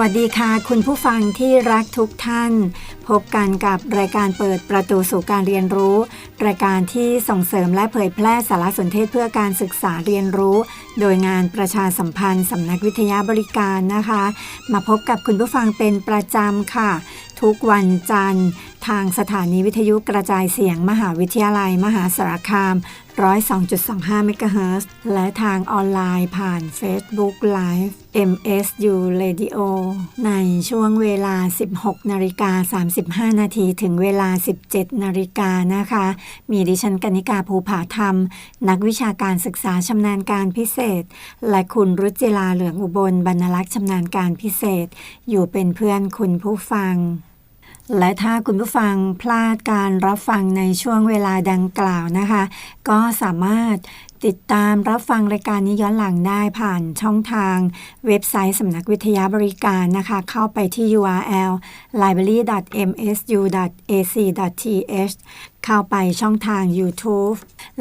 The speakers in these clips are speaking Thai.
สวัสดีค่ะ คุณผู้ฟังที่รักทุกท่าน พบกันกับรายการเปิดประตูสู่การเรียนรู้ รายการที่ส่งเสริมและเผยแพร่สารสนเทศเพื่อการศึกษาเรียนรู้ โดยงานประชาสัมพันธ์สำนักวิทยาบริการนะคะ มาพบกับคุณผู้ฟังเป็นประจำค่ะ ทุกวันจันทร์ ทางสถานีวิทยุกระจายเสียงมหาวิทยาลัยมหาสารคาม 102.25เมกะเฮิรตซ์และทางออนไลน์ผ่าน Facebook Live MSU Radio ในช่วงเวลา 16นาฬิกา35 นาทีถึงเวลา 17นาฬิกานะคะ มีดิฉันกนิกาภูผาธรรม นักวิชาการศึกษาชำนาญการพิเศษ และคุณรุจิลาเหลืองอุบลบรรลักษ์ชำนาญการพิเศษ อยู่เป็นเพื่อนคุณผู้ฟัง และถ้าคุณผู้ฟังพลาดการรับฟังในช่วงเวลาดังกล่าวนะคะ ก็สามารถติดตามรับฟังรายการนี้ย้อนหลังได้ผ่านช่องทางเว็บไซต์สำนักวิทยาบริการนะคะ เข้าไปที่ URL library.msu.ac.th เข้าไปช่องทาง YouTube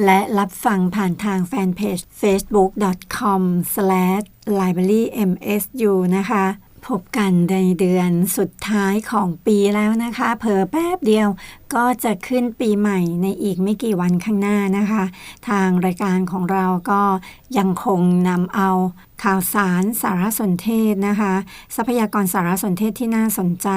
และรับฟังผ่านทางแฟนเพจ facebook.com/librarymsu นะคะ พบกันในเดือนสุดท้ายของปีแล้วนะคะ เผลอแป๊บเดียวก็จะขึ้นปีใหม่ในอีกไม่กี่วันข้างหน้านะคะ ทางรายการของเราก็ยังคงนำเอา ข่าวสารสารสนเทศนะคะ ทรัพยากรสารสนเทศที่น่าสนใจ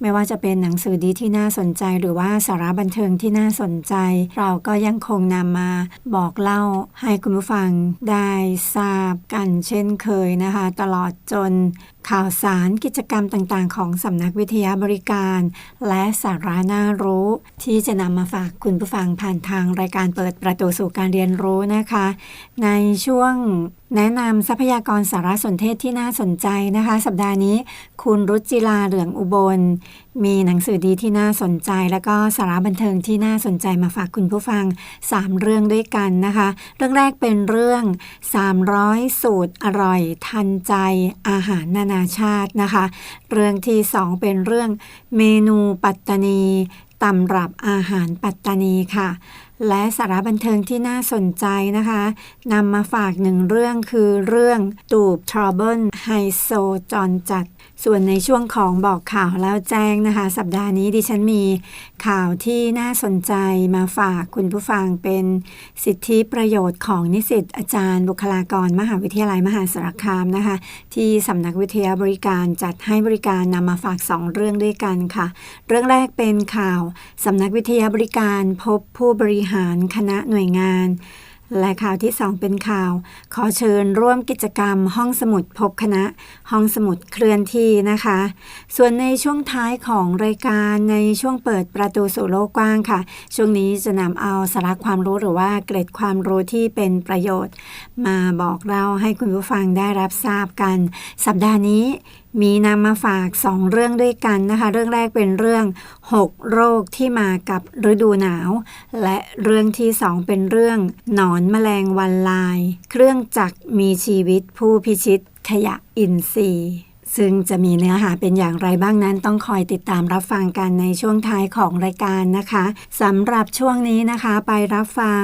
ไม่ว่าจะเป็นหนังสือดีที่น่าสนใจ หรือว่าสาระบันเทิงที่น่าสนใจ เราก็ยังคงนำมาบอกเล่าให้คุณผู้ฟังได้ทราบกันเช่นเคยนะคะ ตลอดจนข่าวสารกิจกรรมต่างๆ ของสำนักวิทยาบริการ และสาระน่ารู้ ที่จะนำมาฝากคุณผู้ฟังผ่านทางรายการเปิดประตูสู่การเรียนรู้นะคะ ในช่วงแนะนำทรัพยากรสารสนเทศที่น่าสนใจนะคะ สัปดาห์นี้ คุณรุจิลาเหลืองอุบล มีหนังสือดีที่น่าสนใจ แล้วก็สาระบันเทิงที่น่าสนใจมาฝากคุณผู้ฟัง 3 เรื่องด้วยกันนะคะ เรื่องแรกเป็นเรื่อง 300 สูตรอร่อย ทันใจ อาหารนานาชาตินะคะ เรื่องที่ 2 เป็นเรื่องเมนูปัตตานีตำรับอาหารปัตตานีค่ะ และสาระบันเทิงที่น่าสนใจนะคะนำมาฝากหนึ่งเรื่องคือเรื่องตูบทรเบิลไฮโซจอนจัด ส่วนในช่วงของบอกข่าวแล้วแจ้งนะคะ สัปดาห์นี้ดิฉันมีข่าวที่น่าสนใจมาฝากคุณผู้ฟังเป็นสิทธิประโยชน์ของนิสิตอาจารย์บุคลากรมหาวิทยาลัยมหาสารคามนะคะ ที่สำนักวิทยาบริการจัดให้บริการนำมาฝากสองเรื่องด้วยกันค่ะ เรื่องแรกเป็นข่าวสำนักวิทยาบริการพบผู้บริหารคณะหน่วยงาน และข่าวที่ 2 เป็นข่าว ขอเชิญร่วมกิจกรรมห้องสมุดพบคณะ ห้องสมุดเคลื่อนที่นะคะ ส่วนในช่วงท้ายของรายการในช่วงเปิดประตูสู่โลกกว้างค่ะ ช่วงนี้จะนำเอาสาระความรู้หรือว่าเกร็ดความรู้ที่เป็นประโยชน์ มาบอกเล่าให้คุณผู้ฟังได้รับทราบกัน สัปดาห์นี้ มีนำมาฝาก 2 เรื่องด้วยกันนะคะ เรื่องแรกเป็นเรื่อง 6 โรคที่มากับฤดูหนาว และเรื่องที่ 2 เป็นเรื่องหนอนแมลงวันลาย เครื่องจักรมีชีวิตผู้พิชิตขยะอินทรีย์ ซึ่งจะมีเนื้อหาเป็นอย่างไรบ้างนั้นต้องคอยติดตามรับฟังกันในช่วงท้ายของรายการนะคะสำหรับช่วงนี้นะคะไปรับฟัง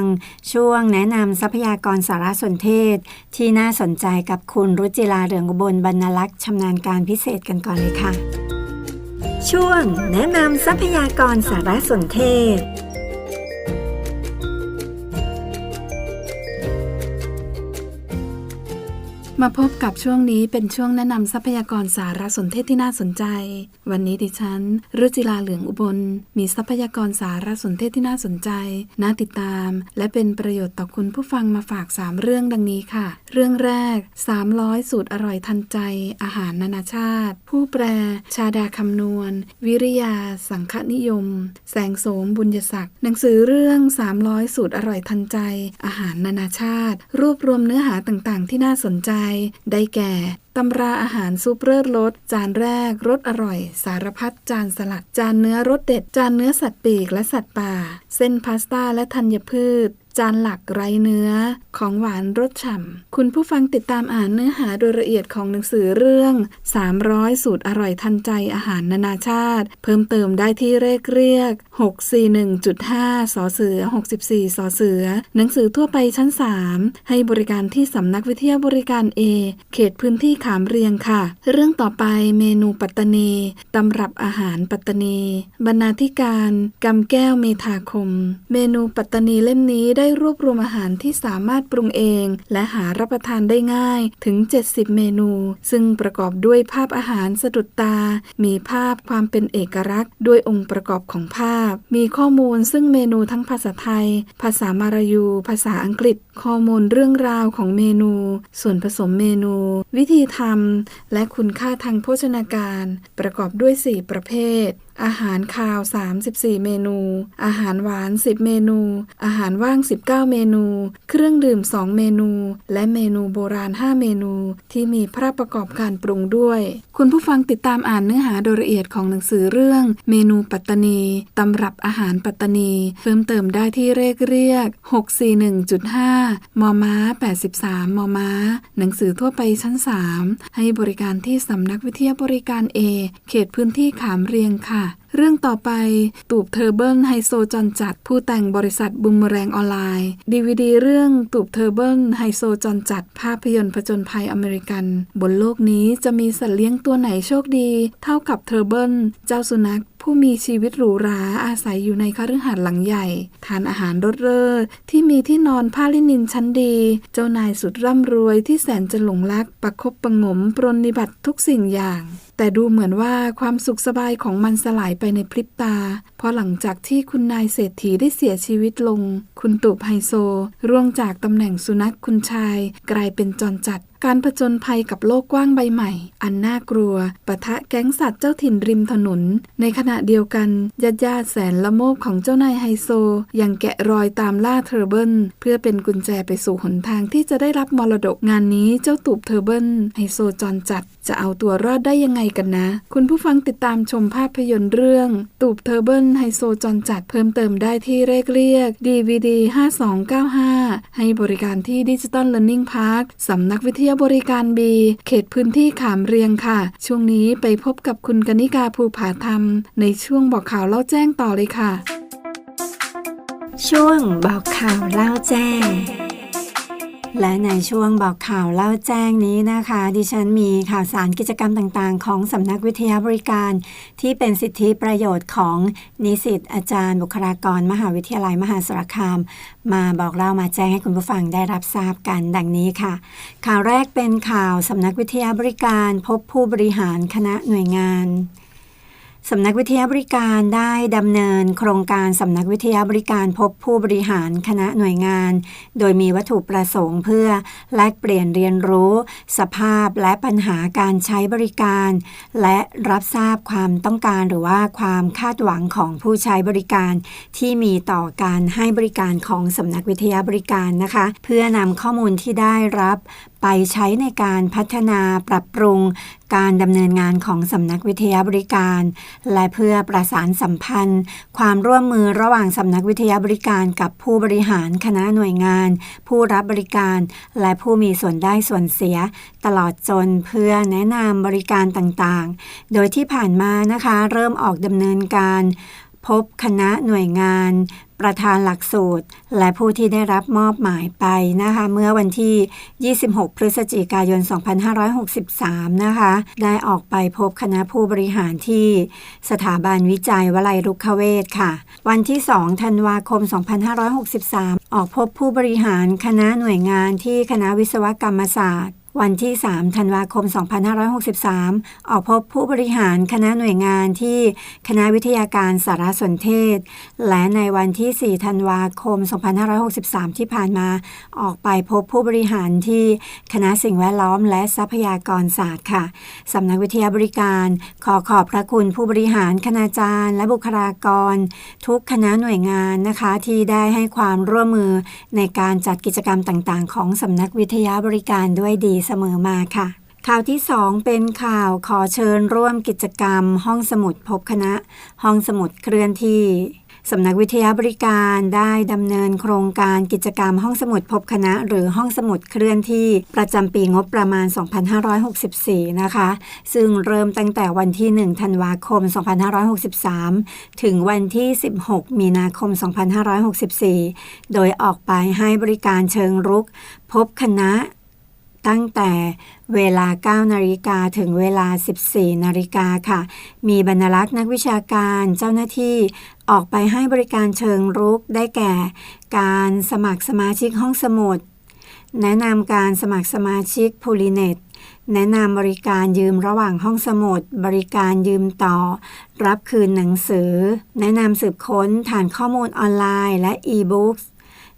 ช่วงแนะนำทรัพยากรสารสนเทศ ที่น่าสนใจกับคุณรุจิลาเหลืองอุบลบรรณลักษ์ชำนาญการพิเศษกันก่อนเลยค่ะ ช่วงแนะนำทรัพยากรสารสนเทศ มาพบกับช่วงนี้เป็นช่วงแนะนำทรัพยากรสารสนเทศที่น่าสนใจ วันนี้ดิฉันรุจิลาเหลืองอุบล มีทรัพยากรสารสนเทศที่น่าสนใจ น่าติดตาม และเป็นประโยชน์ต่อคุณผู้ฟังมาฝาก 3 เรื่องดังนี้ค่ะ เรื่องแรก 300 สูตรอร่อยทันใจ อาหารนานาชาติ ผู้แปลชาดาคำนวณ วิริยา สังคนิยม แสงโสมบุญยศักดิ์หนังสือเรื่อง 300 สูตรอร่อยทันใจ อาหารนานาชาติ รวบรวมเนื้อหาต่างๆ ที่น่าสนใจได้แก่ตำราอาหารซุปเปอร์รสจานแรกรสอร่อย สารพัดจานสลัด จานเนื้อรสเด็ด จานเนื้อสัตว์ปีกและสัตว์ป่า เส้นพาสต้าและธัญพืช จานหลักไรเนื้อของหวานรสฉ่ำ คุณผู้ฟังติดตามอ่านเนื้อหาโดยละเอียดของหนังสือเรื่อง 300 สูตรอร่อยทันใจอาหารนานาชาติ เพิ่มเติมได้ที่เลขเรียก 641.5สอเสือ 64สอเสือ หนังสือทั่วไปชั้น 3 ให้บริการที่สำนักวิทยาบริการ A เขตพื้นที่ขามเรียงค่ะ เรื่องต่อไปเมนูปัตตานีตำรับอาหารปัตตานี บรรณาธิการกำแก้วเมธาคม เมนูปัตตานีเล่มนี้ได้ได้รวบรวมอาหารที่สามารถปรุงเอง และหารับประทานได้ง่ายถึง 70 เมนู ซึ่งประกอบด้วยภาพอาหารสะดุดตา มีภาพความเป็นเอกลักษณ์ด้วยองค์ประกอบของภาพ มีข้อมูลซึ่งเมนูทั้งภาษาไทย ภาษามารายู ภาษาอังกฤษ ข้อมูลเรื่องราวของเมนู ส่วนผสมเมนู วิธีทำและคุณค่าทางโภชนาการ ประกอบด้วย 4 ประเภท อาหารคาว 34 เมนู อาหารหวาน 10 เมนู อาหารว่าง 19 เมนู เครื่องดื่ม 2 เมนู และเมนูโบราณ 5 เมนู ที่มีพระประกอบการปรุงด้วย คุณผู้ฟังติดตามอ่านเนื้อหาโดยละเอียดของหนังสือเรื่อง เมนูปัตตานี ตำรับอาหารปัตตานี เพิ่มเติมได้ที่เลขเรียก 641.5 มม้า 83 มม้า หนังสือทั่วไปชั้น 3 ให้บริการที่สำนักวิทยาบริการ A เขตพื้นที่ขามเรียงค่ะ เรื่องต่อไปตูบเทอร์เบิลไฮโซจอนจัด ผู้แต่งบริษัทบุมแรงออนไลน์ดีวดีเรื่องตูบเทอร์เบิลไฮโซจอนจัด ภาพยนตร์ผจญภัยอเมริกัน บนโลกนี้จะมีสัตว์เลี้ยงตัวไหนโชคดี เท่ากับเทอร์เบิลเจ้าสุนัข ผู้มีชีวิตหรูหราอาศัยอยู่ในคฤหาสน์หลังใหญ่ ทานอาหารรสเร่อที่มีที่นอนผ้าลินินชั้นดี เจ้านายสุดร่ำรวยที่แสนจะหลงรักประคบประงมปรนนิบัติทุกสิ่งอย่าง แต่ดูเหมือนว่าความสุขสบายของมันสลายไปในพริบตา เพราะหลังจากที่คุณนายเศรษฐีได้เสียชีวิตลง คุณตูบไฮโซ ร่วงจากตำแหน่งสุนัขคุณชาย กลายเป็นจรจัด การผจญภัยกับโลกกว้างใบใหม่ อันน่ากลัวปะทะแก๊งสัตว์เจ้าถิ่นริมถนน ในขณะเดียวกันญาติญาติแสนละโมบของเจ้านายไฮโซ ยังแกะรอยตามล่าเทอร์เบิลเพื่อเป็นกุญแจไปสู่หนทางที่จะได้รับมรดกงานนี้เจ้าตูบเทอร์เบิลไฮโซจรจัด จะเอาตัวรอดได้ยังไงกันนะ คุณผู้ฟังติดตามชมภาพยนตร์เรื่อง ตูบเทอร์เบิลไฮโซจรจัดเพิ่มเติมได้ที่เลขเรียก DVD 5295 ให้บริการที่ดิจิตอล Learning Park สำนักวิทยาบริการบี เขตพื้นที่ขามเรียงค่ะ ช่วงนี้ไปพบกับคุณกนิกาภูผาธรรม ในช่วงบอกข่าวเล่าแจ้งต่อเลยค่ะ ช่วงบอกข่าวเล่าแจ้ง และในช่วงบอกข่าวเล่าแจ้งนี้นะคะ ดิฉันมีข่าวสารกิจกรรมต่างๆ ของสำนักวิทยาบริการ ที่เป็นสิทธิประโยชน์ของนิสิตอาจารย์บุคลากร มหาวิทยาลัยมหาสารคาม มาบอกเล่ามาแจ้งให้คุณผู้ฟังได้รับทราบกันดังนี้ค่ะ ข่าวแรกเป็นข่าวสำนักวิทยาบริการ พบผู้บริหารคณะหน่วยงาน สำนักวิทยาบริการได้ดำเนินโครงการสำนักวิทยาบริการพบผู้บริหารคณะหน่วยงาน โดยมีวัตถุประสงค์เพื่อแลกเปลี่ยนเรียนรู้ สภาพและปัญหาการใช้บริการ และรับทราบความต้องการหรือว่าความคาดหวังของผู้ใช้บริการ ที่มีต่อการให้บริการของสำนักวิทยาบริการนะคะ เพื่อนำข้อมูลที่ได้รับ ไปใช้ในการพัฒนาปรับปรุงการดำเนินงานของสำนักวิทยาบริการ และเพื่อประสานสัมพันธ์ ความร่วมมือระหว่างสำนักวิทยาบริการกับผู้บริหารคณะหน่วยงาน ผู้รับบริการ และผู้มีส่วนได้ส่วนเสีย ตลอดจนเพื่อแนะนำบริการต่างๆ โดยที่ผ่านมานะคะ เริ่มออกดำเนินการพบคณะหน่วยงาน ประธานหลักสูตร และผู้ที่ได้รับมอบหมายไปนะคะเมื่อวันที่ 26 พฤศจิกายน 2563 นะคะ ได้ออกไปพบคณะผู้บริหารที่สถาบันวิจัยวลัยรุกขเวทค่ะ วันที่ 2 ธันวาคม 2563 ออกพบผู้บริหารคณะหน่วยงานที่คณะวิศวกรรมศาสตร์ วันที่ 3 ธันวาคม 2563 ออกพบผู้บริหารคณะหน่วยงานที่คณะวิทยาการสารสนเทศ และในวันที่ 4 ธันวาคม 2563 ที่ผ่านมา ออกไปพบผู้บริหารที่คณะสิ่งแวดล้อมและทรัพยากรศาสตร์ค่ะสำนักวิทยาบริการขอขอบพระคุณผู้บริหารคณาจารย์ และบุคลากร ทุกคณะหน่วยงานนะคะที่ได้ให้ความร่วมมือในการจัดกิจกรรมต่างๆ ของสำนักวิทยาบริการด้วยดีเสมอมาค่ะ ข่าวที่ 2 เป็นข่าวขอเชิญร่วมกิจกรรม ห้องสมุดพบคณะ ห้องสมุดเคลื่อนที่สำนักวิทยาบริการได้ดำเนินโครงการกิจกรรมห้องสมุดพบคณะ หรือห้องสมุดเคลื่อนที่ประจำปีงบประมาณ 2564 นะคะ ซึ่งเริ่มตั้งแต่วันที่ 1 ธันวาคม 2563 ถึงวันที่ 16 มีนาคม 2564 โดยออกไปให้บริการเชิงรุก พบคณะ ตั้งแต่เวลา 9 นาฬิกาถึงเวลา 14 นาฬิกาค่ะ มีบรรณารักษ์นักวิชาการเจ้าหน้าที่ออกไปให้บริการเชิงรุกได้แก่ การสมัครสมาชิกห้องสมุด แนะนำการสมัครสมาชิกพูลิเน็ตแนะนำบริการยืมระหว่างห้องสมุด บริการยืมต่อ รับคืนหนังสือ แนะนำสืบค้นฐานข้อมูลออนไลน์และอีบุ๊ก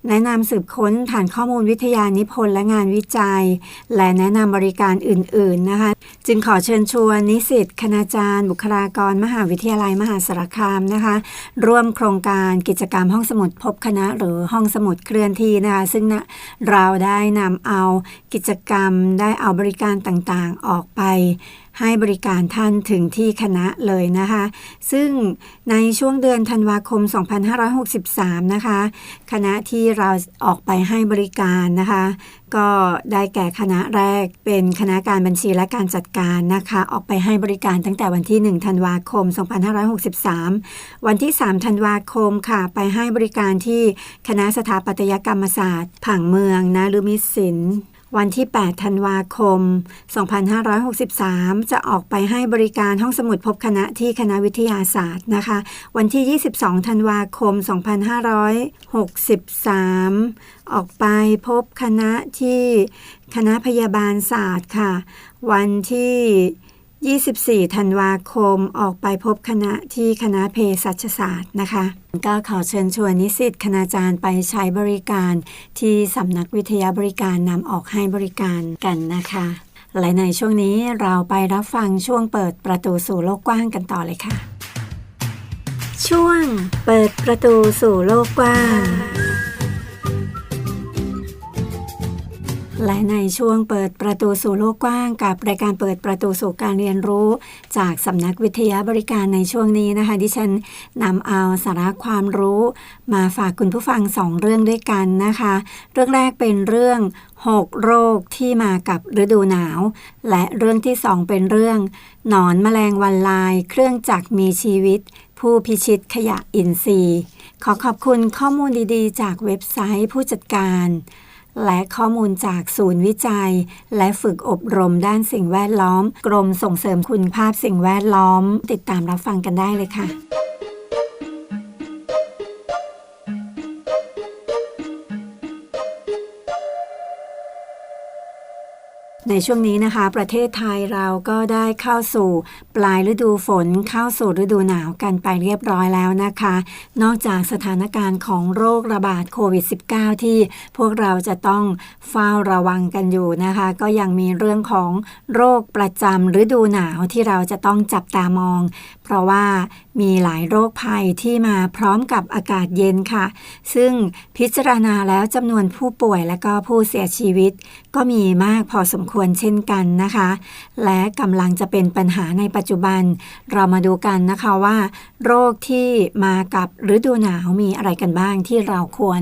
แนะนำสืบค้นฐานข้อมูลวิทยานิพนธ์และงานวิจัย และแนะนำบริการอื่น ๆ นะคะ จึงขอเชิญชวนนิสิตคณาจารย์ บุคลากรมหาวิทยาลัยมหาสารคามนะคะ ร่วมโครงการกิจกรรมห้องสมุดพบคณะหรือห้องสมุดเคลื่อนที่นะคะ ซึ่งนะเราได้นำเอากิจกรรมได้เอาบริการต่างๆ ออกไป ให้บริการท่านถึงที่คณะเลยนะคะ ซึ่งในช่วงเดือนธันวาคม 2563 นะคะ คณะที่เราออกไปให้บริการนะคะ ก็ได้แก่คณะแรกเป็นคณะการบัญชีและการจัดการนะคะ ออกไปให้บริการตั้งแต่วันที่ 1 ธันวาคม 2563 วันที่ 3 ธันวาคมค่ะ ไปให้บริการที่คณะสถาปัตยกรรมศาสตร์ ผังเมืองนะลุมิตศิลป์ วันที่ 8 ธันวาคม 2563 จะออกไปให้บริการห้องสมุดพบคณะที่คณะวิทยาศาสตร์นะคะ วันที่ 22 ธันวาคม 2563 ออกไปพบคณะที่คณะพยาบาลศาสตร์ค่ะ วันที่ 24 ธันวาคมออกไปพบคณะที่คณะเภสัชศาสตร์นะคะ ก็ขอเชิญชวนนิสิตคณาจารย์ไปใช้บริการที่สำนักวิทยาบริการนำออกให้บริการกันนะคะ และในช่วงนี้เราไปรับฟังช่วงเปิดประตูสู่โลกกว้างกันต่อเลยค่ะ ช่วงเปิดประตูสู่โลกกว้าง และในช่วงเปิดประตูสู่โลกกว้าง กับรายการเปิดประตูสู่การเรียนรู้ จากสำนักวิทยาบริการในช่วงนี้นะคะ ดิฉันนำเอาสาระความรู้มาฝากคุณผู้ฟังสองเรื่องด้วยกันนะคะ เรื่องแรกเป็นเรื่อง 6 โรคที่มากับฤดูหนาว และเรื่องที่สองเป็นเรื่อง หนอนแมลงวันลาย เครื่องจักรมีชีวิต ผู้พิชิตขยะอินทรีย์ ขอขอบคุณข้อมูลดีๆ จากเว็บไซต์ผู้จัดการ และข้อมูลจากศูนย์วิจัย และฝึกอบรมด้านสิ่งแวดล้อม กรมส่งเสริมคุณภาพสิ่งแวดล้อม ติดตามรับฟังกันได้เลยค่ะ ในช่วงนี้นะคะ ประเทศไทยเราก็ได้เข้าสู่ปลายฤดูฝนเข้าสู่ฤดูหนาวกันไปเรียบร้อยแล้วนะคะ นอกจากสถานการณ์ของโรคระบาดโควิด -19 ที่พวกเราจะต้องเฝ้าระวังกันอยู่นะคะ ก็ยังมีเรื่องของโรคประจำฤดูหนาวที่เราจะต้องจับตามอง เพราะว่ามีหลายโรคภัยที่มาพร้อมกับอากาศเย็นค่ะ ซึ่งพิจารณาแล้วจำนวนผู้ป่วยและก็ผู้เสียชีวิต ก็มีมากพอสมควรเช่นกันนะคะ และกำลังจะเป็นปัญหาในปัจจุบัน เรามาดูกันนะคะว่า โรคที่มากับฤดูหนาวมีอะไรกันบ้างที่เราควร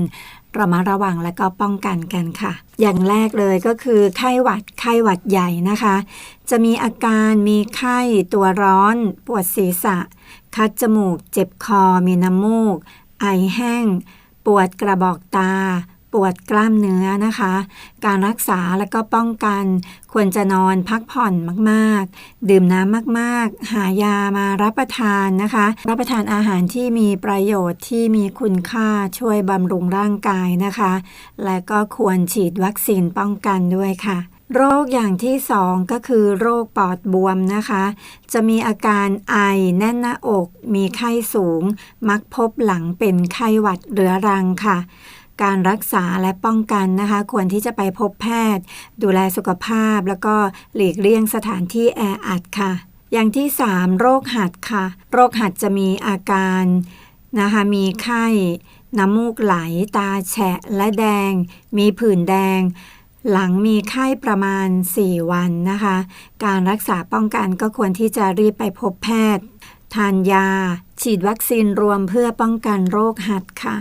ระมัดระวังและก็ป้องกันกันค่ะ อย่างแรกเลยก็คือไข้หวัดไข้หวัดใหญ่นะคะ จะมีอาการมีไข้ตัวร้อน ปวดศีรษะ คัดจมูก เจ็บคอ มีน้ำมูก ไอแห้ง ปวดกระบอกตา ปวดกล้ามเนื้อนะคะ การรักษาและก็ป้องกันควรจะนอนพักผ่อนมากๆ ดื่มน้ำมากๆ หายามารับประทานนะคะ รับประทานอาหารที่มีประโยชน์ที่มีคุณค่าช่วยบำรุงร่างกายนะคะ และก็ควรฉีดวัคซีนป้องกันด้วยค่ะโรคอย่างที่สองก็คือโรคปอดบวมนะคะ จะมีอาการไอแน่นหน้าอก มีไข้สูง มักพบหลังเป็นไข้หวัดเรื้อรังค่ะ การรักษาและป้องกันนะคะ ควรที่จะไปพบแพทย์ ดูแลสุขภาพ แล้วก็หลีกเลี่ยงสถานที่แออัดค่ะ อย่างที่ 3 โรคหัดค่ะ โรคหัดจะมีอาการนะคะมีไข้ น้ำมูกไหล ตาแฉะและแดง มีผื่นแดง หลังมีไข้ประมาณ 4 วันนะคะ การรักษาป้องกันก็ควรที่จะรีบไปพบแพทย์ ทานยา ฉีดวัคซีนรวมเพื่อป้องกันโรคหัดค่ะ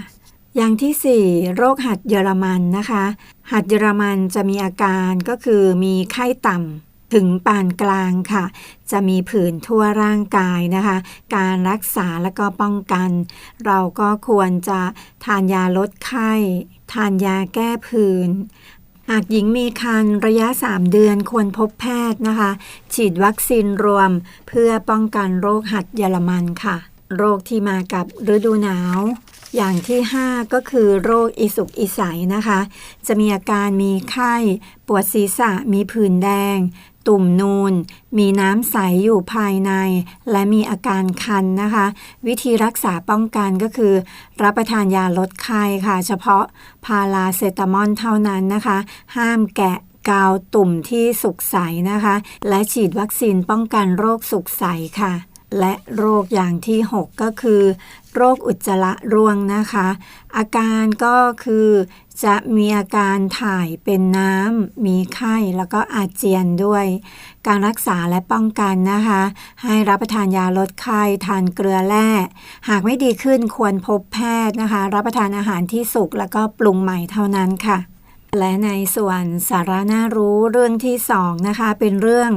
อย่างที่ 4 โรคหัดเยอรมันนะคะ หัดเยอรมันจะมีอาการก็คือมีไข้ต่ำถึงปานกลางค่ะ จะมีผื่นทั่วร่างกายนะคะ การรักษาและก็ป้องกัน เราก็ควรจะทานยาลดไข้ ทานยาแก้ผื่นหากหญิงมีครรภ์ระยะ 3 เดือนควรพบแพทย์นะคะ ฉีดวัคซีนรวมเพื่อป้องกันโรคหัดเยอรมันค่ะ โรคที่มากับฤดูหนาว อย่างที่ 5 ก็คือโรคอิสุกอิสัยนะคะ จะมีอาการมีไข้ ปวดศีรษะมีผื่นแดง ตุ่มนูน มีน้ำใสอยู่ภายใน และมีอาการคันนะคะ วิธีรักษาป้องกันก็คือ รับประทานยาลดไข้ค่ะ เฉพาะพาราเซตามอลเท่านั้นนะคะ ห้ามแกะกาวตุ่มที่สุกใสนะคะ และฉีดวัคซีนป้องกันโรคสุกใสค่ะ และโรคอย่างที่ 6 ก็คือ โรคอุจจาระร่วงนะคะ อาการก็คือจะมีอาการถ่ายเป็นน้ำ มีไข้แล้วก็อาเจียนด้วย การรักษาและป้องกันนะคะ ให้รับประทานยาลดไข้ ทานเกลือแร่ หากไม่ดีขึ้นควรพบแพทย์นะคะ รับประทานอาหารที่สุกแล้วก็ปรุงใหม่เท่านั้นค่ะ และในส่วนสาระน่ารู้เรื่องที่สองนะคะ เป็นเรื่อง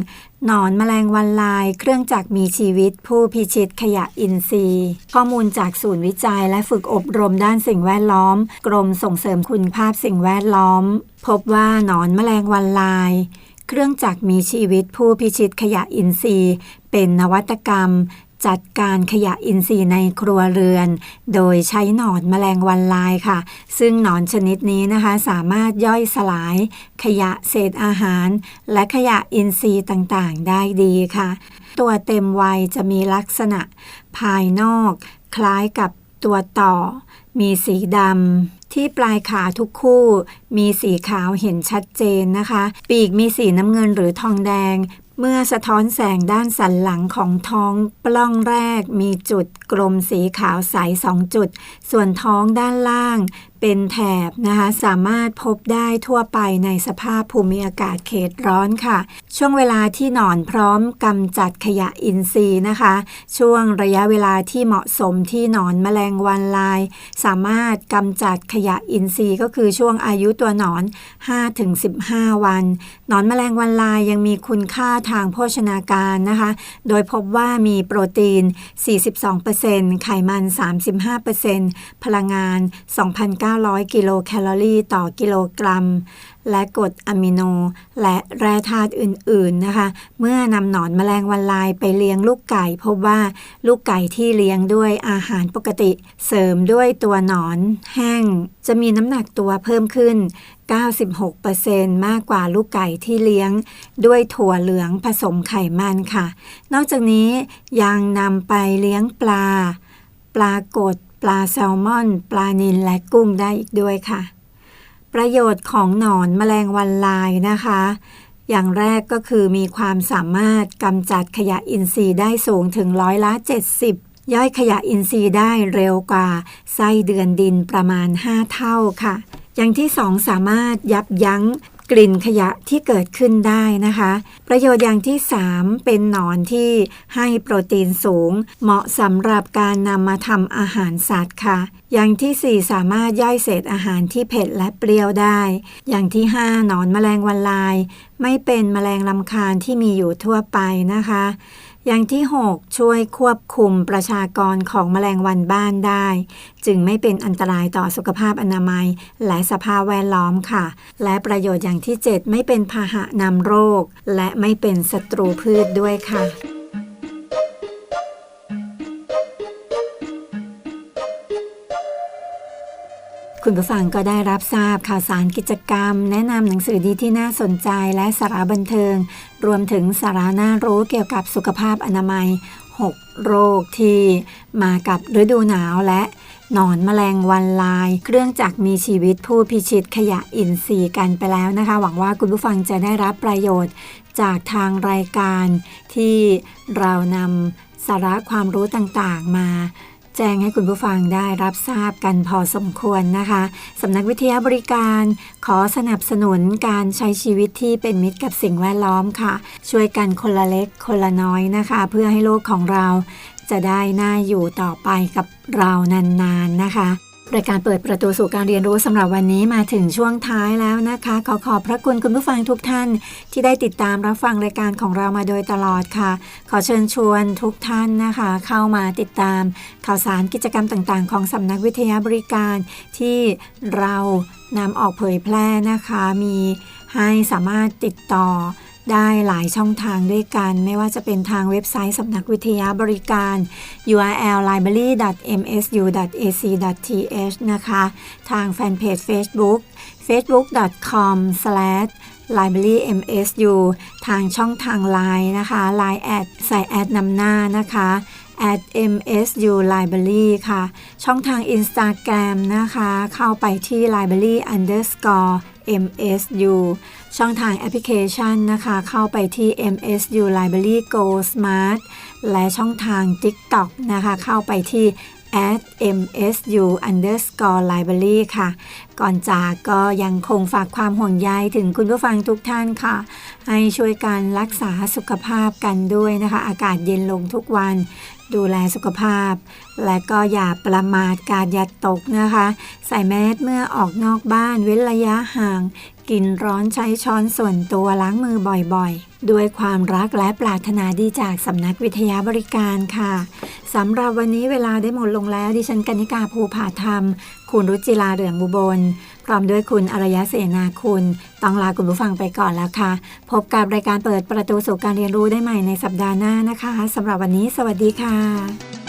หนอนแมลงวันลาย เครื่องจักรมีชีวิต ผู้พิชิตขยะอินทรีย์ ข้อมูลจากศูนย์วิจัยและฝึกอบรมด้านสิ่งแวดล้อม กรมส่งเสริมคุณภาพสิ่งแวดล้อม พบว่าหนอนแมลงวันลาย เครื่องจักรมีชีวิตผู้พิชิตขยะอินทรีย์ เป็นนวัตกรรม จัดการขยะอินทรีย์ในครัวเรือน โดยใช้หนอนแมลงวันลายค่ะ ซึ่งหนอนชนิดนี้นะคะ สามารถย่อยสลาย ขยะเศษอาหาร และขยะอินทรีย์ต่างๆ ได้ดีค่ะ ตัวเต็มวัยจะมีลักษณะ ภายนอก คล้ายกับตัวต่อ มีสีดำที่ปลายขาทุกคู่ มีสีขาวเห็นชัดเจนนะคะ ปีกมีสีน้ำเงินหรือทองแดง เมื่อสะท้อนแสงด้านสันหลังของท้องปล้องแรกมีจุดกลมสีขาวใสสองจุด ส่วนท้องด้านล่างเป็นแถบนะคะสามารถพบได้ทั่วไปในสภาพภูมิอากาศเขตร้อนค่ะ ช่วงเวลาที่หนอนพร้อมกำจัดขยะอินทรีย์นะคะ ช่วงระยะเวลาที่เหมาะสมที่หนอนแมลงวันลาย สามารถกำจัดขยะอินทรีย์ ก็คือช่วงอายุตัวหนอน 5-15 วัน หนอนแมลงวันลายยังมีคุณค่าทางโภชนาการนะคะ โดยพบว่ามีโปรตีน 42%ไขมัน 35%พลังงาน900 กิโลแคลอรี่ต่อกิโลกรัม และกรดอะมิโน และแร่ธาตุอื่นๆนะคะ เมื่อนำหนอนแมลงวันลายไปเลี้ยงลูกไก่ พบว่าลูกไก่ที่เลี้ยงด้วยอาหารปกติ เสริมด้วยตัวหนอนแห้ง จะมีน้ำหนักตัวเพิ่มขึ้น 96%มากกว่าลูกไก่ที่เลี้ยง ด้วยถั่วเหลืองผสมไขมันค่ะ นอกจากนี้ยังนำไปเลี้ยงปลา ปลากด ปลาแซลมอน ปลานิลและกุ้งได้อีกด้วยค่ะ ประโยชน์ของหนอนแมลงวันลายนะคะ อย่างแรกก็คือมีความสามารถกำจัดขยะอินทรีย์ได้สูงถึงร้อยละ 70 ย่อยขยะอินทรีย์ได้เร็วกว่าไส้เดือนดินประมาณ 5 เท่าค่ะ อย่างที่2สามารถยับยั้ง กลิ่นขยะที่เกิดขึ้นได้นะคะ ประโยชน์อย่างที่ 3 เป็นหนอนที่ให้โปรตีนสูง เหมาะสำหรับการนำมาทำอาหารสัตว์ค่ะ อย่างทีสี่4 สามารถย่อยเศษอาหารที่เผ็ดและเปรี้ยวได้ อย่างที่ 5 หนอนแมลงวันลาย ไม่เป็นแมลงลำคาญที่มีอยู่ทั่วไปนะคะ อย่างที่ 6 ช่วยควบคุมประชากรของแมลงวันบ้านได้ จึงไม่เป็นอันตรายต่อสุขภาพอนามัย และสภาพแวดล้อมค่ะ และประโยชน์อย่างที่ 7 ไม่เป็นพาหะนำโรค และไม่เป็นศัตรูพืชด้วยค่ะ คุณผู้ฟังก็ได้รับทราบข่าวสารกิจกรรม แนะนำหนังสือดีที่น่าสนใจและสาระบันเทิง รวมถึงสาระน่ารู้เกี่ยวกับสุขภาพอนามัย 6 โรคที่มากับฤดูหนาวและหนอนแมลงวันลาย เครื่องจักรมีชีวิตผู้พิชิตขยะอินทรีย์กันไปแล้วนะคะ หวังว่าคุณผู้ฟังจะได้รับประโยชน์จากทางรายการที่เรานำสาระความรู้ต่างๆมา แจ้งให้คุณผู้ฟังได้รับทราบกันพอสมควรนะคะสำนักวิทยาบริการขอสนับสนุนการใช้ชีวิตที่เป็นมิตรกับสิ่งแวดล้อมค่ะ ช่วยกันคนละเล็กคนละน้อยนะคะ เพื่อให้โลกของเราจะได้น่าอยู่ต่อไปกับเรานานๆนะคะ รายการเปิดประตูสู่การเรียนรู้สำหรับวันนี้มาถึงช่วงท้ายแล้วนะคะ ขอขอบพระคุณคุณผู้ฟังทุกท่าน ที่ได้ติดตามรับฟังรายการของเรามาโดยตลอดค่ะ ขอเชิญชวนทุกท่านนะคะ เข้ามาติดตาม ข่าวสารกิจกรรมต่างๆ ของสำนักวิทยาบริการที่เรานำออกเผยแพร่นะคะ มีให้สามารถติดต่อ ได้หลายช่องทางด้วยกัน ไม่ว่าจะเป็นทางเว็บไซต์สำนักวิทยาบริการ url library.msu.ac.th นะคะ ทางแฟนเพจ Facebook facebook.com librarymsu ทางช่องทาง Line นะคะ Line แอดใส่แอดนำหน้านะคะ at msu library ค่ะ ช่องทาง Instagram นะคะ เข้าไปที่ library underscore msu ช่องทางแอปพลิเคชันนะคะ เข้าไปที่ msu library go smart และช่องทาง TikTok นะคะ เข้าไปที่ at msu underscore library ค่ะ ก่อนจากก็ยังคงฝากความห่วงใยถึงคุณผู้ฟังทุกท่านค่ะ ให้ช่วยกันรักษาสุขภาพกันด้วยนะคะ อากาศเย็นลงทุกวัน ดูแลสุขภาพ และก็อย่าประมาทกาดอย่าตกนะคะ ใส่แมสเมื่อออกนอกบ้านเว้นระยะห่าง กินร้อนใช้ช้อนส่วนตัวล้างมือบ่อยๆ ด้วยความรักและปรารถนาดีจากสำนักวิทยาบริการค่ะสำหรับวันนี้เวลาได้หมดลงแล้วดิฉันกนิกาภูผาธรรม คุณรุจิลาเหลืองบุบล พร้อมด้วยคุณอารยะเสนาคุณ ต้องลาคุณผู้ฟังไปก่อนแล้วค่ะ พบกับรายการเปิดประตูสู่การเรียนรู้ได้ใหม่ในสัปดาห์หน้านะคะสำหรับวันนี้ สวัสดีค่ะ